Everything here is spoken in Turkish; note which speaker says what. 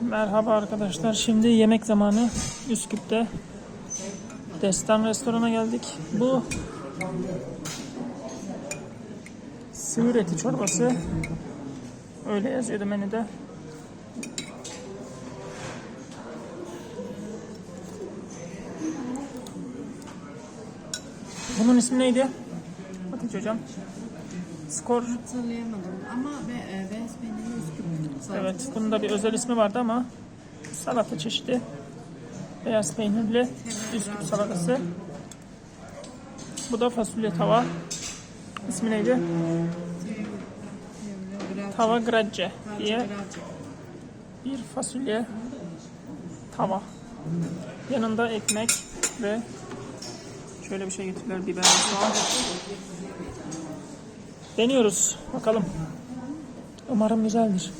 Speaker 1: Merhaba arkadaşlar. Şimdi yemek zamanı Üsküp'te. Destan restorana geldik. Bu sığır eti çorbası. Öyle yazıyordu menüde. Bunun ismi neydi? Hatice hocam. Skor.
Speaker 2: Hatırlayamadım ama be, e, beyaz peynirli salatası.
Speaker 1: Evet, bunun da bir özel ismi vardı ama salata çeşidi. Beyaz peynirli Üsküp salatası. Bu da fasulye tava. İsmi neydi? Tava gracce diye bir fasulye tava. Yanında ekmek ve şöyle bir şey getirdiler biber soğan. Deniyoruz. Bakalım. Umarım güzeldir.